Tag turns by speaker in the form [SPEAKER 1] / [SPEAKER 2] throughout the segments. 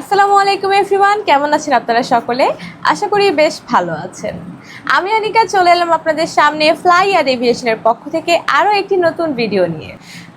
[SPEAKER 1] আসসালামু আলাইকুম এভরিওয়ান, কেমন আছেন আপনারা সকলে? আশা করি বেশ ভালো আছেন। আমি অনিকা, চলে এলাম আপনাদের সামনে ফ্লাই আর এভিয়েশনের পক্ষ থেকে আরও একটি নতুন ভিডিও নিয়ে।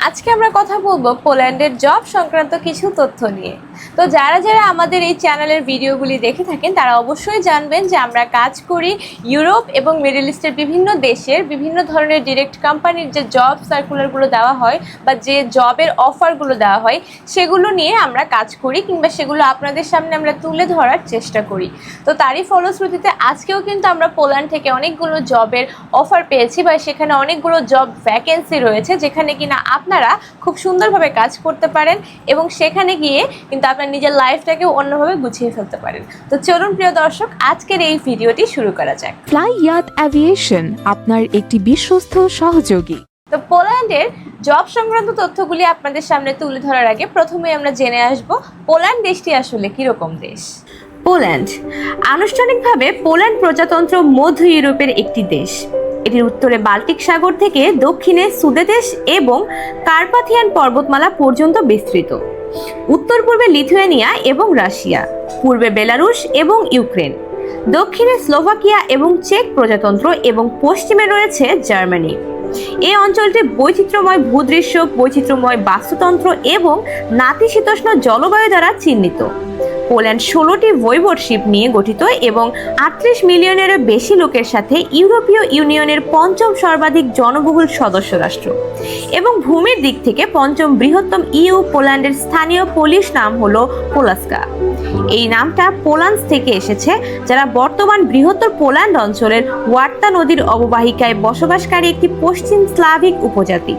[SPEAKER 1] আজকে আমরা কথা বলব পোল্যান্ডের জব সংক্রান্ত কিছু তথ্য নিয়ে। তো যারা যারা আমাদের এই চ্যানেলের ভিডিওগুলি দেখে থাকেন, তারা অবশ্যই জানবেন যে আমরা কাজ করি ইউরোপ এবং মিডল ইস্টের বিভিন্ন দেশের বিভিন্ন ধরনের ডিরেক্ট কোম্পানির যে জব সার্কুলারগুলো দেওয়া হয় বা যে জবের অফারগুলো দেওয়া হয়, সেগুলো নিয়ে আমরা কাজ করি কিংবা সেগুলো আপনাদের সামনে আমরা তুলে ধরার চেষ্টা করি। তো তারই ফলশ্রুতিতে আজকেও কিন্তু আমরা পোল্যান্ড থেকে অনেকগুলো জবের অফার পেয়েছি বা সেখানে অনেকগুলো জব ভ্যাকেন্সি রয়েছে, যেখানে কিনা আপনারা খুব সুন্দরভাবে কাজ করতে পারেন এবং সেখানে গিয়ে কিন্তু আপনার নিজের লাইফটাকে অন্যভাবে গুছিয়ে ফেলতে পারেন। তো চলুন প্রিয় দর্শক আজকের এই ভিডিওটি শুরু করা যাক।
[SPEAKER 2] ফ্লাই ইয়াত অ্যাভিয়েশন আপনার একটি বিশ্বস্ত সহযোগী।
[SPEAKER 1] তো পোল্যান্ডের জব সংক্রান্ত তথ্যগুলি আপনাদের সামনে তুলে ধরার আগে প্রথমে আমরা জেনে আসব পোল্যান্ড দেশটি আসলে কীরকম দেশ। পোল্যান্ড। আনুষ্ঠানিকভাবে পোল্যান্ড প্রজাতন্ত্র মধ্য ইউরোপের একটি দেশ। এটির উত্তরে বাল্টিক সাগর থেকে দক্ষিণে সুদেদেশ এবং কার্পাথিয়ান পর্বতমালা পর্যন্ত বিস্তৃত। উত্তর পূর্বে লিথুয়ানিয়া এবং রাশিয়া, পূর্বে বেলারুশ এবং ইউক্রেন, দক্ষিণে স্লোভাকিয়া এবং চেক প্রজাতন্ত্র এবং পশ্চিমে রয়েছে জার্মানি। এই অঞ্চলটি বৈচিত্র্যময় ভূদৃশ্য, বৈচিত্র্যময় বাস্তুতন্ত্র এবং নাতিশীতোষ্ণ জলবায়ু দ্বারা চিহ্নিত। পোল্যান্ড ষোলোটি ভৈবটশিপ নিয়ে গঠিত এবং আটত্রিশ মিলিয়নেরও বেশি লোকের সাথে ইউরোপীয় ইউনিয়নের পঞ্চম সর্বাধিক জনবহুল সদস্য রাষ্ট্র। এবং ভূমির দিক থেকে পঞ্চম বৃহত্তম ইউ পোল্যান্ডের স্থানীয় পোলিশ নাম হল পোলাস্কা। এই নামটা পোল্যান্ড থেকে এসেছে, যারা বর্তমান বৃহত্তর পোল্যান্ড অঞ্চলের ওয়ার্তা নদীর অববাহিকায় বসবাসকারী একটি পশ্চিম স্লাভিক উপজাতি।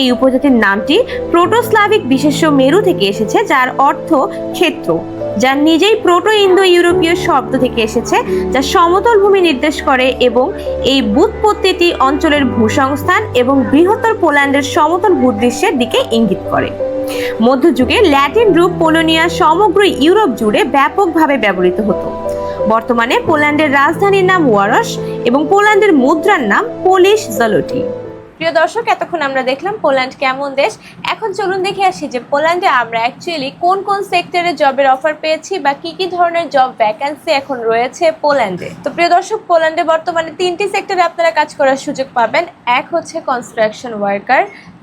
[SPEAKER 1] এই উপজাতির নামটি প্রোটোস্লাভিক বিশেষ্য মেরু থেকে এসেছে, যার অর্থ ক্ষেত্র যা নিজেই প্রোটো ইন্দো ইউরোপীয় শব্দ থেকে এসেছে, যা সমতল ভূমি নির্দেশ করে এবং এই বুৎপত্তিটি অঞ্চলের ভূসংস্থান এবং বৃহত্তর পোল্যান্ডের সমতল ভূদৃশ্যের দিকে ইঙ্গিত করে। মধ্যযুগে ল্যাটিন রূপ পোলোনিয়া সমগ্র ইউরোপ জুড়ে ব্যাপকভাবে ব্যবহৃত হতো। বর্তমানে পোল্যান্ডের রাজধানীর নাম ওয়ারস এবং পোল্যান্ডের মুদ্রার নাম পোলিশ জলোটি। প্রিয় দর্শক, এতক্ষণ আমরা দেখলাম পোল্যান্ড কেমন দেশ। এখন চলুন দেখে আসি যে পোল্যান্ডে আমরা অ্যাকচুয়ালি কোন কোন সেক্টরে জবের অফার পেয়েছি বা কি কি ধরনের জব ভ্যাকান্সি এখন রয়েছে পোল্যান্ডে। তো প্রিয় দর্শক, পোল্যান্ডে বর্তমানে তিনটি সেক্টরে আপনারা কাজ করার সুযোগ পাবেন। এক হচ্ছে কনস্ট্রাকশন ওয়ার্কার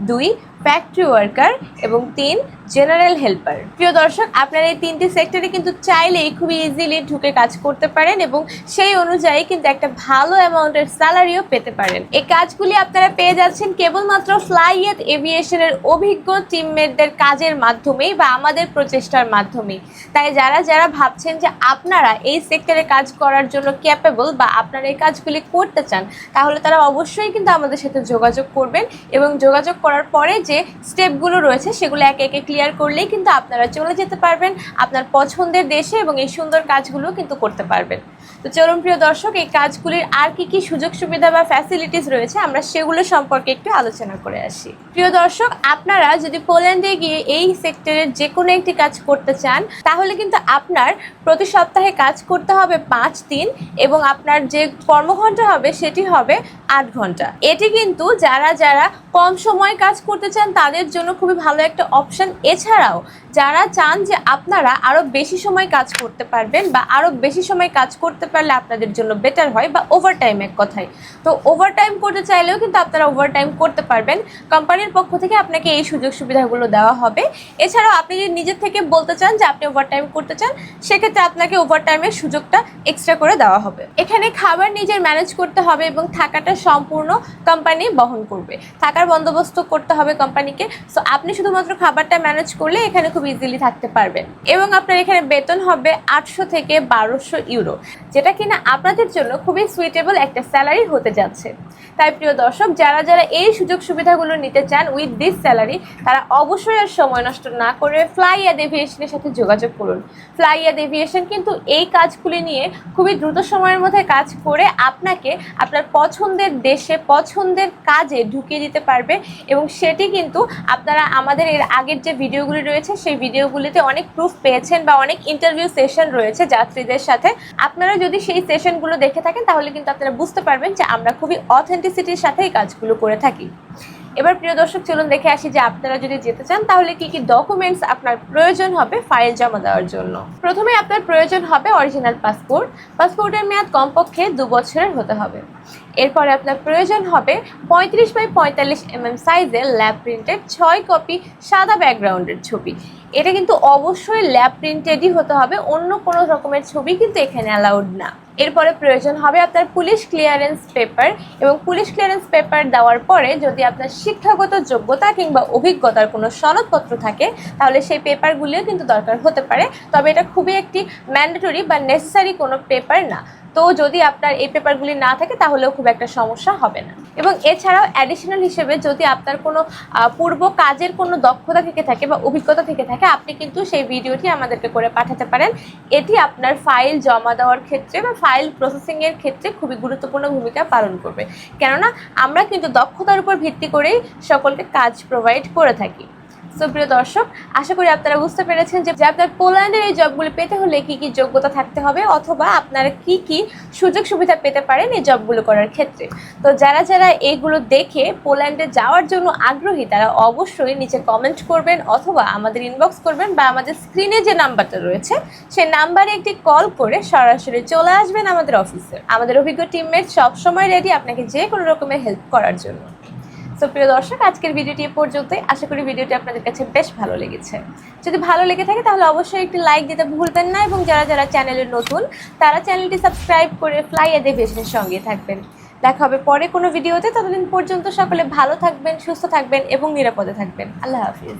[SPEAKER 1] দুই ফ্যাক্টরি ওয়ার্কার এবং তিন জেনারেল হেল্পার প্রিয় দর্শক, আপনারা এই তিনটি সেক্টরে কিন্তু চাইলেই খুবই ইজিলি ঢুকে কাজ করতে পারেন এবং সেই অনুযায়ী কিন্তু একটা ভালো অ্যামাউন্টের স্যালারিও পেতে পারেন। এই কাজগুলি আপনারা পেয়ে যাচ্ছেন কেবলমাত্র ফ্লাইয়েট এভিয়েশনের অভিজ্ঞ টিমমেটদের কাজের মাধ্যমেই বা আমাদের প্রচেষ্টার মাধ্যমেই। তাই যারা যারা ভাবছেন যে আপনারা এই সেক্টরে কাজ করার জন্য ক্যাপেবল বা আপনারা এই কাজগুলি করতে চান, তাহলে তারা অবশ্যই কিন্তু আমাদের সাথে যোগাযোগ করবেন এবং যোগাযোগ করার পরে যে স্টেপগুলো রয়েছে সেগুলো একে একে ক্লিয়ার করলেই কিন্তু আপনারা চলে যেতে পারবেন, আপনার পছন্দের দেশে এবং এই সুন্দর কাজগুলো কিন্তু করতে পারবেন। তো চলুন প্রিয় দর্শক, এই কাজগুলির আর কি কি সুযোগ সুবিধা বা ফ্যাসিলিটিস রয়েছে, আমরা সেগুলো সম্পর্কে একটু আলোচনা করে আসি। প্রিয় দর্শক, আপনারা যদি পোল্যান্ডে গিয়ে এই সেক্টরের যে কোনো একটি কাজ করতে চান, তাহলে কিন্তু আপনার প্রতি সপ্তাহে কাজ করতে হবে পাঁচ দিন এবং আপনার যে কর্মঘণ্টা হবে সেটি হবে আট ঘণ্টা এটি কিন্তু যারা যারা কম সময় কাজ করতে চান, তাদের জন্য খুবই ভালো একটা অপশন এছাড়াও, যারা চান যে আপনারা আরও বেশি সময় কাজ করতে পারবেন বা আরও বেশি সময় কাজ করতে পারলে আপনাদের জন্য বেটার হয় বা ওভার টাইম এক কথায় তো ওভারটাইম করতে চাইলেও কিন্তু আপনারা ওভারটাইম করতে পারবেন। কোম্পানির পক্ষ থেকে আপনাকে এই সুযোগ সুবিধাগুলো দেওয়া হবে। এছাড়াও আপনি যদি নিজের থেকে বলতে চান যে আপনি ওভারটাইম করতে চান, সেক্ষেত্রে আপনাকে ওভারটাইমের সুযোগটা এক্সট্রা করে দেওয়া হবে। এখানে খাবার নিজের ম্যানেজ করতে হবে এবং থাকাটা সম্পূর্ণ কোম্পানি বহন করবে। থাকার বন্দোবস্ত করতে হবে কোম্পানিকে। সো আপনি শুধুমাত্র খাবারটা ম্যানেজ করলে এখানে খুব ইজিলি থাকতে পারবেন। এবং আপনার এখানে বেতন হবে আটশো থেকে বারোশো ইউরো যেটা কিনা আপনাদের জন্য খুবই সুইটেবল একটা স্যালারি হতে যাচ্ছে। তাই প্রিয় দর্শক, যারা যারা এই সুযোগ সুবিধাগুলো নিতে চান উইথ দিস স্যালারি তারা অবশ্যই আর সময় নষ্ট না করে ফ্লাই অ্যাড এভিয়েশনের সাথে যোগাযোগ করুন। ফ্লাই অ্যাড এভিয়েশন কিন্তু এই কাজগুলি নিয়ে খুবই দ্রুত সময়ের মধ্যে কাজ করে আপনাকে আপনার পছন্দের দেশে, পছন্দের কাজে ঢুকিয়ে দিতে পারবে এবং সেটি কিন্তু আপনারা আমাদের এর আগের যে ভিডিওগুলি রয়েছে, সেই ভিডিওগুলিতে অনেক প্রুফ পেয়েছেন বা অনেক ইন্টারভিউ সেশন রয়েছে যাত্রীদের সাথে। আপনারা যদি সেই সেশনগুলো দেখে থাকেন, তাহলে কিন্তু আপনারা বুঝতে পারবেন যে আমরা খুবই অথেন্টিসিটির সাথেই কাজগুলো করে থাকি। এবার প্রিয় দর্শক, চলুন দেখে আসি যে আপনারা যদি যেতে চান, তাহলে কি কি ডকুমেন্টস আপনার প্রয়োজন হবে ফাইল জমা দেওয়ার জন্য? প্রথমে আপনার প্রয়োজন হবে অরিজিনাল পাসপোর্ট পাসপোর্টের মেয়াদ কমপক্ষে দু বছরের হতে হবে। এরপরে আপনার প্রয়োজন হবে পঁয়ত্রিশ বাই পঁয়তাল্লিশ এম এম সাইজের ল্যাব প্রিন্টেড ছয় কপি সাদা ব্যাকগ্রাউন্ডের ছবি। এটা কিন্তু অবশ্যই ল্যাব প্রিন্টেডই হতে হবে, অন্য কোনো রকমের ছবি কিন্তু এখানে অ্যালাউড না। এরপরে প্রয়োজন হবে আপনার পুলিশ ক্লিয়ারেন্স পেপার এবং পুলিশ ক্লিয়ারেন্স পেপার দেওয়ার পরে যদি আপনার শিক্ষাগত যোগ্যতা কিংবা অভিজ্ঞতার কোনো সনদপত্র থাকে, তাহলে সেই পেপারগুলিও কিন্তু দরকার হতে পারে। তবে এটা খুবই একটি ম্যান্ডেটরি বা নেসেসারি কোনো পেপার না। তো যদি আপনার এই পেপারগুলি না থাকে, তাহলেও খুব একটা সমস্যা হবে না। এবং এছাড়াও অ্যাডিশনাল হিসেবে যদি আপনার কোনো পূর্ব কাজের কোনো দক্ষতা থেকে থাকে বা অভিজ্ঞতা থেকে থাকে, আপনি কিন্তু সেই ভিডিওটি আমাদেরকে করে পাঠাতে পারেন। এটি আপনার ফাইল জমা দেওয়ার ক্ষেত্রে বা ফাইল প্রসেসিংয়ের ক্ষেত্রে খুবই গুরুত্বপূর্ণ ভূমিকা পালন করবে। কেননা, আমরা কিন্তু দক্ষতার উপর ভিত্তি করেই সকলকে কাজ প্রোভাইড করে থাকি। সো প্রিয় দর্শক, আশা করি আপনারা বুঝতে পেরেছেন যে আপনার পোল্যান্ডের এই জবগুলি পেতে হলে কি কি যোগ্যতা থাকতে হবে অথবা আপনারা কি কি সুযোগ সুবিধা পেতে পারেন এই জবগুলো করার ক্ষেত্রে। তো যারা যারা এইগুলো দেখে পোল্যান্ডে যাওয়ার জন্য আগ্রহী, তারা অবশ্যই নিচে কমেন্ট করবেন অথবা আমাদের ইনবক্স করবেন বা আমাদের স্ক্রিনে যে নাম্বারটা রয়েছে, সেই নাম্বারে একটি কল করে সরাসরি চলে আসবেন আমাদের অফিসে আমাদের অভিজ্ঞ টিমমেট সবসময় রেডি আপনাকে যে কোনো রকমের হেল্প করার জন্য। তো প্রিয় দর্শক, আজকের ভিডিওটি এ পর্যন্তই। আশা করি ভিডিওটি আপনাদের কাছে বেশ ভালো লেগেছে। যদি ভালো লেগে থাকে তাহলে অবশ্যই একটি লাইক দিতে ভুলবেন না এবং যারা যারা চ্যানেলে নতুন, তারা চ্যানেলটি সাবস্ক্রাইব করে ফ্লাই এডিভিশনের সঙ্গে থাকবেন। দেখা হবে পরে কোনো ভিডিওতে। ততদিন পর্যন্ত সকলে ভালো থাকবেন, সুস্থ থাকবেন এবং নিরাপদে থাকবেন। আল্লাহ হাফিজ।